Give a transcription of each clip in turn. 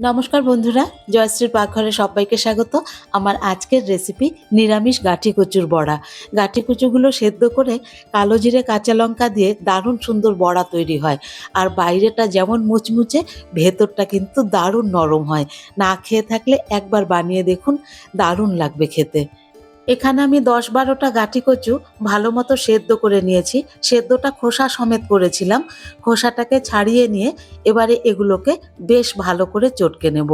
নমস্কার বন্ধুরা, জয়শ্রীর পাকঘরে সবাইকে স্বাগত। আমার আজকের রেসিপি নিরামিষ গাঁঠি কচুর বড়া। গাঁঠি কচুগুলো সেদ্ধ করে কালো জিরে কাঁচা লঙ্কা দিয়ে দারুণ সুন্দর বড়া তৈরি হয়। আর বাইরেটা যেমন মুচমুচে, ভেতরটা কিন্তু দারুণ নরম হয়। না খেয়ে থাকলে একবার বানিয়ে দেখুন, দারুণ লাগবে খেতে। এখানে আমি দশ বারোটা গাঠি কচু ভালো মতো সেদ্ধ করে নিয়েছি। সেদ্ধটা খোসা সমেত করেছিলাম। খোসাটাকে ছাড়িয়ে নিয়ে এবারে এগুলোকে বেশ ভালো করে চটকে নেব।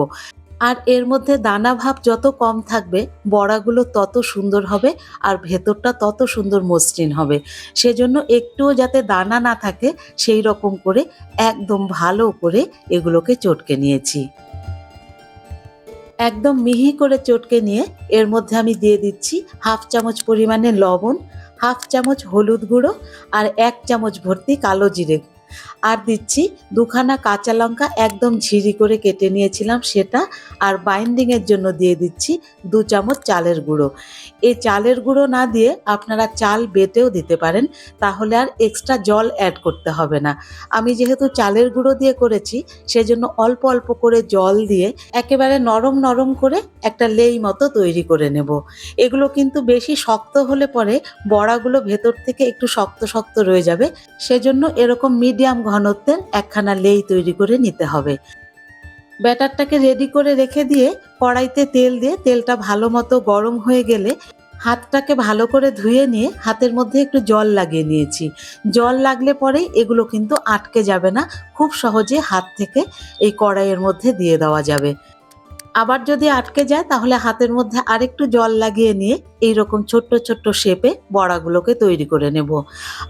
আর এর মধ্যে দানা ভাব যত কম থাকবে, বড়াগুলো তত সুন্দর হবে আর ভেতরটা তত সুন্দর মসৃণ হবে। সেজন্য একটুও যাতে দানা না থাকে, সেই রকম করে একদম ভালো করে এগুলোকে চটকে নিয়েছি। একদম মিহি করে চটকে নিয়ে এর মধ্যে আমি দিয়ে দিচ্ছি হাফ চামচ পরিমাণে লবণ, হাফ চামচ হলুদ গুঁড়ো আর এক চামচ ভর্তি কালো জিরে আর দিচ্ছি দুখানা কাঁচা লঙ্কা একদম ঝিরি করে কেটে নিয়েছিলাম সেটা, আর বাইন্ডিংয়ের জন্য দিয়ে দিচ্ছি দু চামচ চালের গুঁড়ো। এই চালের গুঁড়ো না দিয়ে আপনারা চাল বেটেও দিতে পারেন, তাহলে আর এক্সট্রা জল অ্যাড করতে হবে না। আমি যেহেতু চালের গুঁড়ো দিয়ে করেছি, সেজন্য অল্প অল্প করে জল দিয়ে একেবারে নরম নরম করে একটা লেই মতো তৈরি করে নেব। এগুলো কিন্তু বেশি শক্ত হলে পরে বড়াগুলো ভেতর থেকে একটু শক্ত শক্ত রয়ে যাবে, সেজন্য এরকম মিডিয়াম ঘনত্বের একখানা লেই তৈরি করে নিতে হবে। ব্যাটারটাকে রেডি করে রেখে দিয়ে কড়াইতে তেল দিয়ে তেলটা ভালো মতো গরম হয়ে গেলে হাতটাকে ভালো করে ধুয়ে নিয়ে হাতের মধ্যে একটু জল লাগিয়ে নিয়েছি। জল লাগলে পরেই এগুলো কিন্তু আটকে যাবে না, খুব সহজে হাত থেকে এই কড়াইয়ের মধ্যে দিয়ে দেওয়া যাবে। আবার যদি আটকে যায়, তাহলে হাতের মধ্যে আরেকটু জল লাগিয়ে নিয়ে এই রকম ছোট্ট ছোট্ট শেপে বড়াগুলোকে তৈরি করে নেব।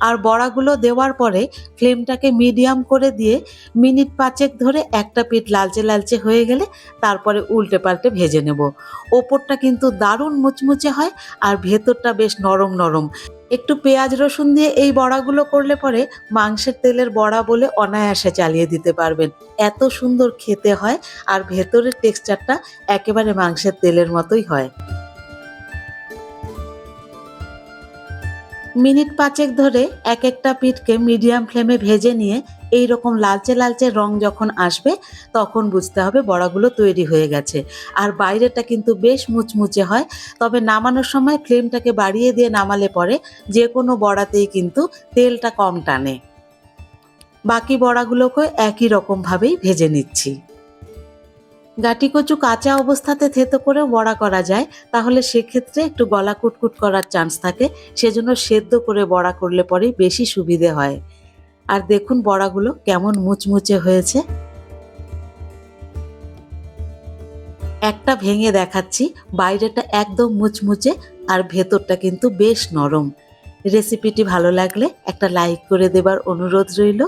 আর বড়াগুলো দেওয়ার পরে ফ্লেমটাকে মিডিয়াম করে দিয়ে মিনিট পাঁচেক ধরে একটা পিঠ লালচে লালচে হয়ে গেলে তারপরে উল্টে পাল্টে ভেজে নেব। ওপরটা কিন্তু দারুণ মুচমুচে হয় আর ভেতরটা বেশ নরম নরম। একটু পেঁয়াজ রসুন দিয়ে এই বড়াগুলো করলে পরে মাংসের তেলের বড়া বলে অনায়াসে চালিয়ে দিতে পারবেন। এত সুন্দর খেতে হয় আর ভেতরের টেক্সচারটা একেবারে মাংসের তেলের মতোই হয়। মিনিট পাঁচেক ধরে এক একটা পিঠকে মিডিয়াম ফ্লেমে ভেজে নিয়ে এই রকম লালচে লালচে রং যখন আসবে, তখন বুঝতে হবে বড়াগুলো তৈরি হয়ে গেছে। আর বাইরেটা কিন্তু বেশ মুচমুচে হয়, তবে নামানোর সময় ফ্লেমটাকে বাড়িয়ে দিয়ে নামালে পরে যে কোনো বড়াতেই কিন্তু তেলটা কম টানে। বাকি বড়াগুলোকে একই রকমভাবেই ভেজে নিচ্ছি। গাটি কচু কাঁচা অবস্থাতে থেতো করে বড়া করা যায়, তাহলে সেক্ষেত্রে একটু গলা কুটকুট করার চান্স থাকে। সেজন্য সেদ্ধ করে বড়া করলে পরেই বেশি সুবিধে হয়। আর দেখুন বড়াগুলো কেমন মুচমুচে হয়েছে। একটা ভেঙে দেখাচ্ছি, বাইরেটা একদম মুচমুচে আর ভেতরটা কিন্তু বেশ নরম। রেসিপিটি ভালো লাগলে একটা লাইক করে দেবার অনুরোধ রইল।